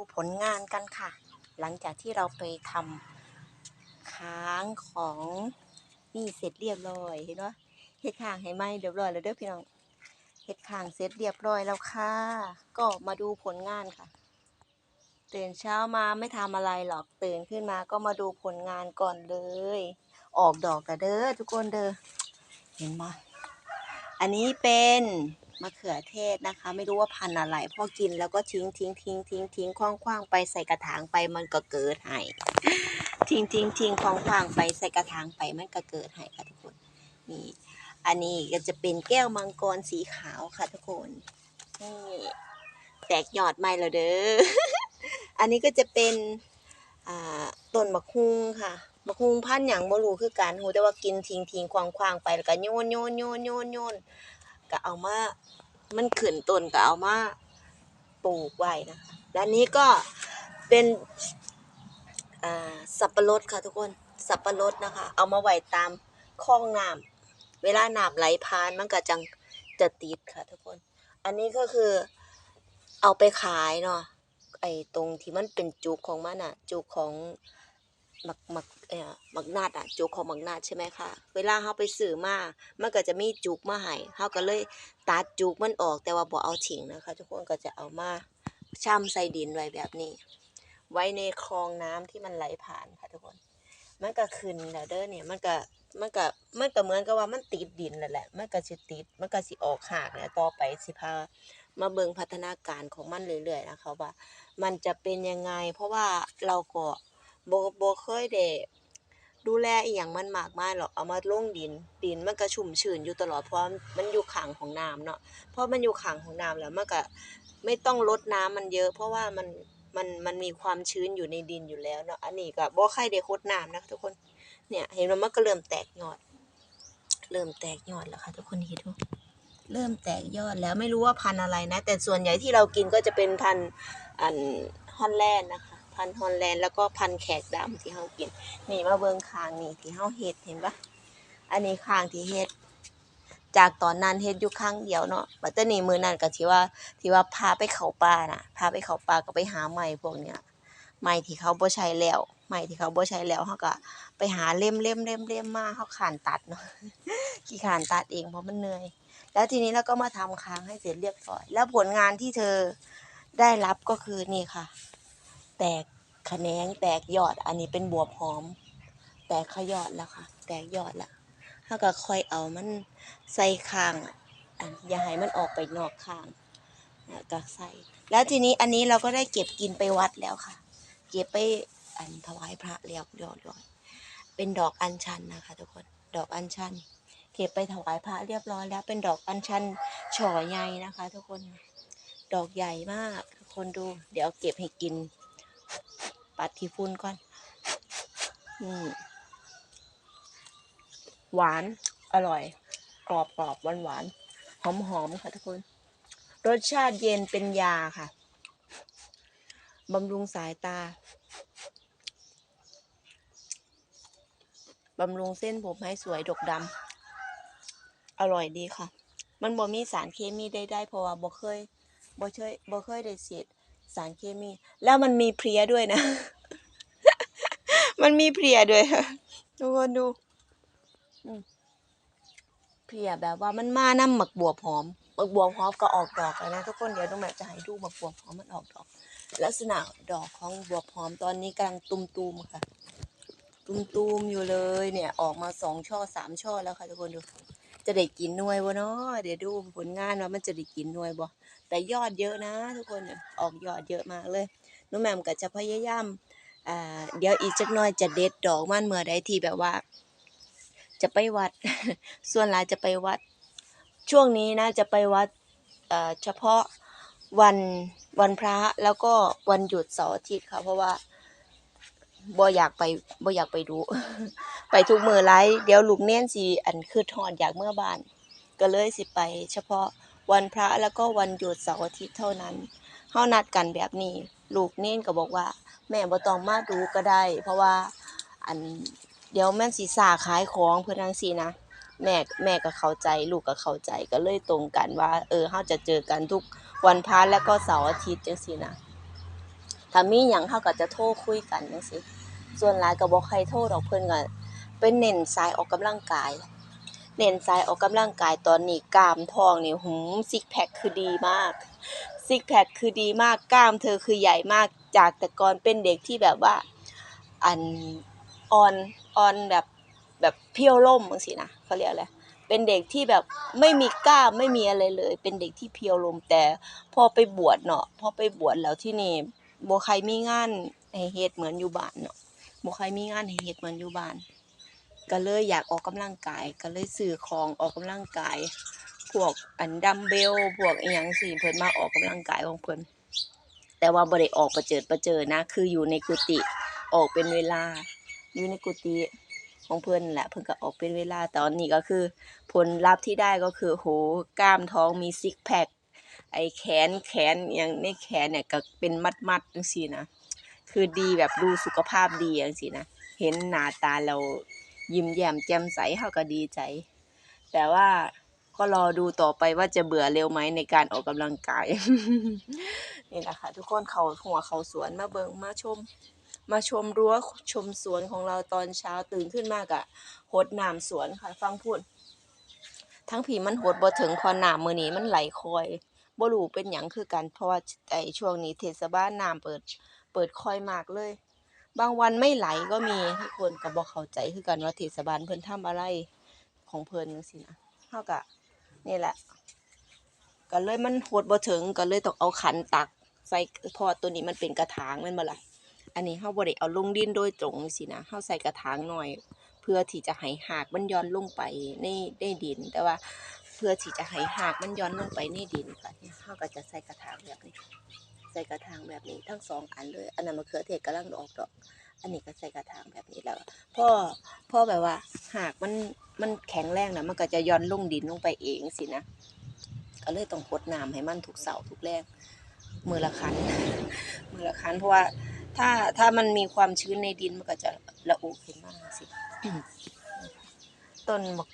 ดูผลงานกันค่ะ หลังจากที่เราไปทำค้างของนี่เสร็จเรียบร้อยเห็นไหมเฮ็ดค้างให้ไหมเรียบร้อยแล้วเด้อพี่น้องเฮ็ดค้างเสร็จเรียบร้อยแล้วค่ะ ก็มาดูผลงานค่ะ ตื่นเช้ามาไม่ทำอะไรหรอกตื่นขึ้นมาก็มาดูผลงานก่อนเลย ออกดอกกระเด้อทุกคนเด้อเห็นไหมอันนี้เป็น มะเขือเทศนะคะ ไม่รู้ว่าพันอะไรพอกินแล้วก็ทิ้งทิ้งทิ้งทิ้งทิ้งคว้างคว้างไปใส่กระถางไปมันก็เกิดให้ทิ้งทิ้งทิ้งคว้างคว้างไปใส่กระถางไปมันก็เกิดให้ค่ะทุกคนนี่อันนี้ก็จะเป็นแก้วมังกรสีขาวค่ะทุกคนนี่แตกยอดใหม่แล้วเด้ออันนี้ก็จะเป็นต้นมะฮุงค่ะมะฮุงพันธุ์หยังบ่รู้คือกันฮู้แต่ว่ากินทิ้งทิ้งควางควางไปแล้วก็โยนโยนโยนโยนโยน ก็เอามา มันขึ้นต้นก็เอามาปลูกไว้นะคะและนี้ก็เป็นสับปะรดค่ะทุกคน สับปะรดนะคะ เอามาไว้ตามคลองน้ำเวลาน้ำไหลผ่านมันก็จังจะติดค่ะทุกคน อันนี้ก็คือเอาไปขายเนาะไอ้ตรงที่มันเป็นจุกของมันอะจุกของหมักหมัก เอ่อมักนาดอะจุกของมักนาดใช่ไหมคะเวลาเฮาไปซื้อมามันก็จะมีจุกมาให้เฮาก็เลยตัดจุกมันออกแต่ว่าบ่เอาทิ้งนะคะ ทุกคนก็จะเอามาช่ำใส่ดินไว้แบบนี้ ไว้ในคลองน้ำที่มันไหลผ่านค่ะทุกคน มันก็ขึ้นแล้วเด้อเนี่ยมันก็มันก็มันก็เหมือนกับว่ามันติดดินนั่นแหละ มันก็สิติด มันก็สิออกหากเนี่ยต่อไปสิพามาเบิ่งพัฒนาการของมันเรื่อยๆนะคะว่า มันจะเป็นยังไง เพราะว่าเราก็ บ่บ่เคยได้ดูแลอีหยังมันมากมายหรอก เอามาลงดิน ดินมันก็ชุ่มชื้นอยู่ตลอด เพราะมันอยู่ข้างของน้ำเนาะ เพราะมันอยู่ข้างของน้ำแล้วมันก็ไม่ต้องรดน้ำมันเยอะ เพราะว่ามันมันมันมีความชื้นอยู่ในดินอยู่แล้วเนาะ อันนี้ก็บ่ใครได้รดน้ำนะทุกคน เนี่ยเห็นว่ามันก็เริ่มแตกยอด เริ่มแตกยอดแล้วค่ะทุกคนเห็นดูเริ่มแตกยอดแล้วไม่รู้ว่าพันธุ์อะไรนะ แต่ส่วนใหญ่ที่เรากินก็จะเป็นพันธุ์อันฮอลแลนด์นะคะ พันธุ์ฮอลแลนด์แล้วก็พันธุ์แขกดำที่เฮากิน นี่มาเบิ่งคางนี่ที่เฮาเฮ็ดเห็นปะอันนี้คางที่เฮ็ดจากตอนนั้นเฮ็ดอยู่ครั้งเดียวเนาะบัดแต่นี้มื้อนั้นก็ที่ว่าที่ว่าพาไปเข้าป่าน่ะ พาไปเข้าป่าก็ไปหาไม้พวกเนี้ยไม้ที่เขาบ่ใช้แล้วไม้ที่เขาบ่ใช้แล้วเฮาก็ไปหาเล่มๆๆๆมเล่มเล่มมาเฮาขานตัดเนาะขี้ขานตัดเองเพราะมันเหนื่อย แล้วทีนี้เราก็มาทำค้างให้เสร็จเรียบร้อย แล้วผลงานที่เธอได้รับก็คือนี่ค่ะ แตกแขนงแตกยอด อันนี้เป็นบวบหอม แตกขยอดแล้วค่ะ แตกยอดแล้วถ้าก็ค่อยเอามันใส่คางอันอย่าให้มันออกไปนอกคางก็ใส่ แล้วทีนี้อันนี้เราก็ได้เก็บกินไปวัดแล้วค่ะ เก็บไปอันถวายพระเรียบร้อยเป็นดอกอัญชันนะคะ ทุกคน ดอกอัญชัน เก็บไปถวายพระเรียบร้อยแล้ว เป็นดอกอัญชันช่อใหญ่นะคะ ทุกคน ดอกใหญ่มาก ทุกคนดู เดี๋ยวเก็บให้กิน ปัดที่ฟุ้นก่อนอืมหวาน อร่อย กรอบกรอบหวานหวานหอมหอมค่ะทุกคน รสชาติเย็นเป็นยาค่ะ บำรุงสายตา บำรุงเส้นผมให้สวยดกดำ อร่อยดีค่ะ มันบ่มีสารเคมีใดๆเพราะว่าบ่เคยบ่เคยบ่เคยได้ฉีด สารเคมี แล้วมันมีเพลียด้วยนะ มันมีเพลียด้วยค่ะทุกคนดูเพลียแบบว่ามันมาน้ำหมักบวบหอมหมักบวบหอมก็ออกดอกแล้วนะทุกคนเดี๋ยวน้องแม่จะให้ดูหมักบวบหอมมันออกดอก ลักษณะดอกของบวบหอมตอนนี้กำลังตุมๆค่ะ ตุมๆอยู่เลยเนี่ย ออกมาสองช่อสามช่อแล้วค่ะทุกคนดู จะได้กินหน่วยบ่เนาะเดี๋ยวดูผลงานว่ามันจะได้กินหน่วยบ่แต่ยอดเยอะนะ ทุกคนเนี่ยออกยอดเยอะมากเลยน้องแม่มก็จะพยายามอ่าเดี๋ยวอีกจักหน่อยจะเด็ดดอกมันเมื่อใดที่แบบว่า จะไปวัด ส่วนหลายจะไปวัด ช่วงนี้นะจะไปวัดเอ่อเฉพาะวันวันพระแล้วก็วันหยุดเสาร์อาทิตย์ค่ะเพราะว่า บ่อยากไปบ่อยากไปดู ไปทุกมือไรเดี๋ยวลูกเน้นสิอันคือทอดอยากเมื่อบ้าน ก็เลยสิไป เฉพาะวันพระแล้วก็วันหยุดเสาร์อาทิตย์เท่านั้นเฮานัดกันแบบนี้ ลูกเน้นก็บอกว่า แม่บ่ต้องมาดูก็ได้ เพราะว่าอันเดี๋ยวแม่นสิสาขายของเพิ่อนังซี่นะแม่แม่ก็เข้าใจลูกก็เข้าใจก็เลยตรงกันว่า เออเฮาจะเจอกันทุกวันพระแล้วก็เสาร์อาทิตย์จังซี่นะ ถ้ามีหยังเฮาก็จะโทรคุยกันจังซี่ส่วนหลายก็บ่ใครโทรดอกเพิ่นก็เป็นเน้นสายออกกำลังกาย เน้นสายออกกำลังกายตอนนี้กล้ามท้องนี่หือซิกแพคคือดีมากซิกแพคคือดีมากกล้ามเธอคือใหญ่มากจากแต่ก่อนเป็นเด็กที่แบบว่าอันอ่อนอ่อนแบบแบบเพี้ยวล่มจังซี่นะเขาเรียกอะไรเป็นเด็กที่แบบไม่มีกล้ามไม่มีอะไรเลย เป็นเด็กที่เพียวลมแต่พอไปบวชเนาะพอไปบวชแล้วที่นี่ บ่ใครมีงานให้เฮ็ดเหมือนอยู่บ้านเนาะบ่ใครมีงานให้เฮ็ดเหมือนอยู่บ้าน ก็เลยอยากออกกำลังกาย ก็เลยซื้อของออกกำลังกาย พวกอันดัมเบล พวกอีหยังสิเพิ่นมาออกกำลังกายของเพิ่นแต่ว่าบ่ได้ออกประเจิดประเจิดนะ คืออยู่ในกุฏิออกเป็นเวลา อยู่ในกุฏิของเพิ่นแหละเพิ่นก็ออกเป็นเวลาตอนนี้ก็คือ ผลลัพธ์ที่ได้ก็คือโหกล้ามท้องมีซิกแพค ไอแขนแขนอย่างในแขนเนี่ยก็เป็นมัดๆจังซี่นะคือดีแบบดูสุขภาพดีจังซี่นะเห็นหน้าตาเรายิ้มแย้มแจ่มใสเฮาก็ดีใจ แต่ว่าก็รอดูต่อไปว่าจะเบื่อเร็วไหมในการออกกำลังกาย นี่แหละค่ะทุกคนเขาหัวเขาสวนมาเบิงมาชม มาชมรั้วชมสวนของเราตอนเช้าตื่นขึ้นมากอะหดน้ำสวนค่ะ ฟังพูด ทั้งผีมันหดบ่ถึงพอน้ำมื้อนี้มันไหลคอย บ่รู้เป็นหยังคือกัน เพราะว่าไอ้ช่วงนี้เทศบาลน้ำเปิด เปิดคอยมากเลย บางวันไม่ไหลก็มีทุกคนก็บ่เข้าใจคือกันว่าเทศบาลเพิ่นทำอะไรของเพิ่นจังซี่นะเฮาก็นี่แหละก็เลยมันหดบ่ถึงก็เลยต้องเอาขันตักใส่พอตัวนี้มันเป็นกระถางแม่นบ่ล่ะอันนี้เฮาบ่ได้เอาลงดินโดยตรงสินะเฮาใส่กระถางหน่อย เพื่อที่จะให้หากมันย้อนลงไปในในดิน แต่ว่า เพื่อที่จะให้หากมันย้อนลงไปในดินค่ะเนี่ยเฮาก็จะใส่กระถางแบบนี้ ใส่กระถางแบบนี้ทั้งสองอันเลย อันนั้นมะเขือเทศกำลังออกดอก อันนี้ก็ใส่กระถางแบบนี้แล้วพ่อพ่อแบบว่า หากมันมันแข็งแรงนะมันก็จะย้อนลงดินลงไปเองสินะก็เลยต้องกดน้ำให้มันทุกเสาร์ทุกแรงมือละคันมือละคันเพราะว่าถ้าถ้ามันมีความชื้นในดินมันก็จะระอุขึ้นมากสิต้นมะ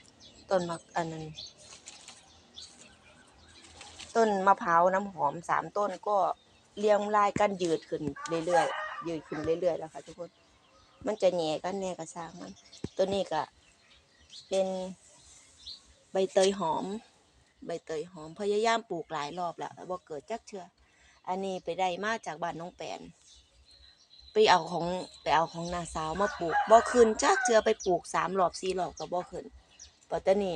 ต้นมะอันนั้น ต้นมะพร้าวน้ำหอมสามต้นก็เรียงรายกันยืดขึ้นเรื่อยๆยืดขึ้นเรื่อยๆแล้วค่ะทุกคน มันจะแหน่กันแหน่กระซางมันตัวนี้ก็เป็นใบเตยหอม ใบเตยหอมพยายามปลูกหลายรอบแล้วบ่เกิดจักเทื่ออันนี้ไปได้มาจากบ้านน้องแปนไปเอาของไปเอาของนาสาวมาปลูกบ่ขึ้นจักเทื่อไปปลูกสามรอบสี่รอบก็บ่ขึ้นปัตตานี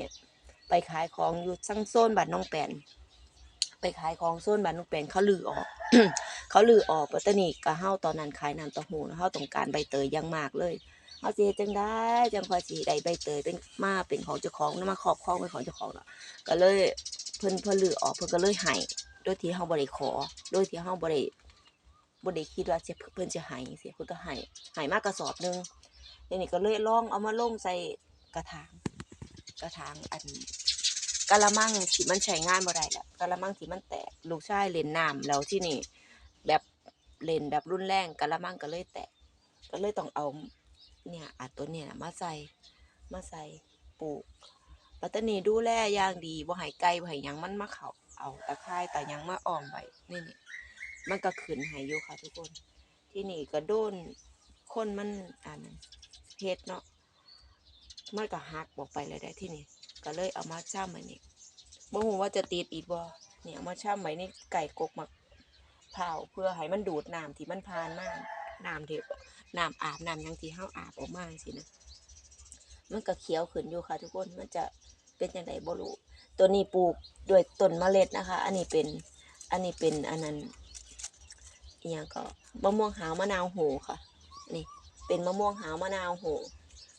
ไปขายของอยู่ซังโซนบ้านน้องแปน ไปขายของโซนบ้านน้องแปนเขาลือออก เขาลือออกปัตตานีก็เฮาตอนนั้นขายน้ำเต้าหู้นะเฮาต้องการใบเตยยังมากเลยเฮาสิเฮ็ดจังได้จังคอยสิได้ใบเตยเป็นมาเป็นของเจ้าของมาครอบครองเป็นของเจ้าของเนาะก็เลยเพิ่นเพิ่นลือออกเพิ่นก็เลยให้โดยที่เฮาบ่ได้ขอ โดยที่เฮาบ่ได้บ่ได้คิดว่าสิเพิ่นจะให้สิเพิ่นก็ให้ให้มากระสอบนึงทีนี้ก็เลยลองเอามาลงใส่กระถางกระถางอัน กะละมังที่มันใช้งานบ่ได้แล้วกะละมังที่มันแตก ลูกชายเล่นน้ำแล้วที่นี่ แบบเล่นแบบรุนแรงกะละมังก็เลยแตก ก็เลยต้องเอาเนี่ยอัดตัวเนี่ยมาใส่มาใส่ปลูกปัตตานีดูแลอย่างดีบ่ให้ไก่บ่ให้หยังมันมาเขาเอาตะไคร้ตะยังมาอ้อมไว้นี่นี่มันก็ขึ้นให้อยู่ค่ะทุกคน ที่นี่ก็โดนคนมันอันเฮ็ดเนาะมันก็หักบอกไปเลยได้ที่นี่ ก็เลยเอามาช่ำไว้นี่บ่ฮู้ว่าจะติดอีกบ่เนี่ยเอามาช่ำไว้ในไก่กกหมักเผาเพื่อให้มันดูดน้ำที่มันผ่านมากน้ำเที่น้ำอาบน้ำยังที่เฮาอาบออกมาสินะมันก็เขียวขึ้นอยู่ค่ะ ทุกคนมันจะเป็นจังไดบ่รู้ตัวนี้ปลูกด้วยต้นเมล็ดนะคะ อันนี้เป็นอันนี้เป็นอันนั้นอีหยังก็มะม่วงหาวมะนาวโหค่ะ นี่เป็นมะม่วงหาวมะนาวโห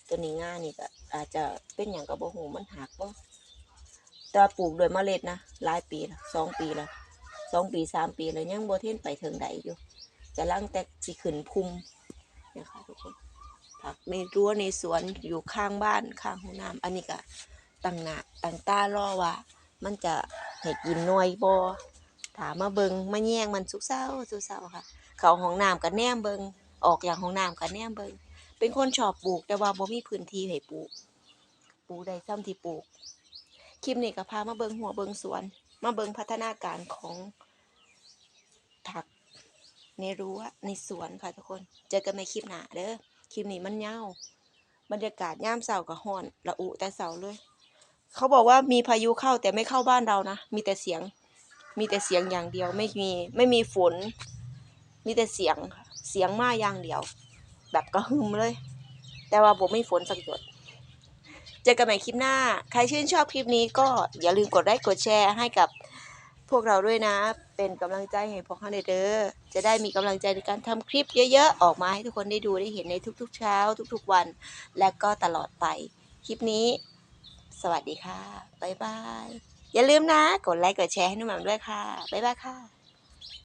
ตัวนี้ง่ายนี่ก็ อาจจะเป็นอย่างกับบ่หูมันหักบ่แต่ปลูกด้วยเมล็ดนะหลายปีล้วสองปีแล้วสองปีสามปีแล้วยังบ่เทนไปเถึงใดอยู่กำลังแต่สิขึ้นพุ่มนี่ยค่ะทุกคนผักในรั้วในสวนอยู่ข้างบ้านข้างห้องน้ำอันนี้ก็ตั้งหน้าตั้งตารอว่า มันจะให้กินหน่วยบ่ถามมาเบิงมาแย่งมันสุกเศร้าสุกเศร้าค่ะ เขาห้องน้ำก็แนมเบิงออกอย่างห้องน้ำก็แนมเบิง เป็นคนชอบปลูก แต่ว่าบ่มีพื้นที่ให้ปลูก ปลูกได้ซ้ำที่ปลูก คลิปนี้ก็พามาเบิงหัวเบิงสวน มาเบิงพัฒนาการของผักในรั้วในสวนค่ะทุกคน เจอกันในคลิปหน้าเด้อ คลิปนี้มันยาวบรรยากาศย่ามเสาร์กับฮ้อนละอุแต่เสาร์เลย เขาบอกว่ามีพายุเข้าแต่ไม่เข้าบ้านเรานะ มีแต่เสียง มีแต่เสียงอย่างเดียว ไม่มี ไม่มีฝน มีแต่เสียง เสียงมาอย่างเดียว แบบกระหึ่มเลย แต่ว่าผมไม่ฝนสักหยดเจอกันใหม่คลิปหน้า ใครชื่นชอบคลิปนี้ก็อย่าลืมกดไลค์กดแชร์ให้กับพวกเราด้วยนะ เป็นกำลังใจให้พวกเขาเด้อจะได้มีกำลังใจในการทำคลิปเยอะๆ ออกมาให้ทุกคนได้ดูได้เห็นในทุกๆ เช้า ทุกๆวัน และก็ตลอดไป คลิปนี้ สวัสดีค่ะ บ๊ายบาย อย่าลืมนะ กดไลค์กดแชร์ให้นุ่มหม่ำด้วยค่ะ บ๊ายบายค่ะ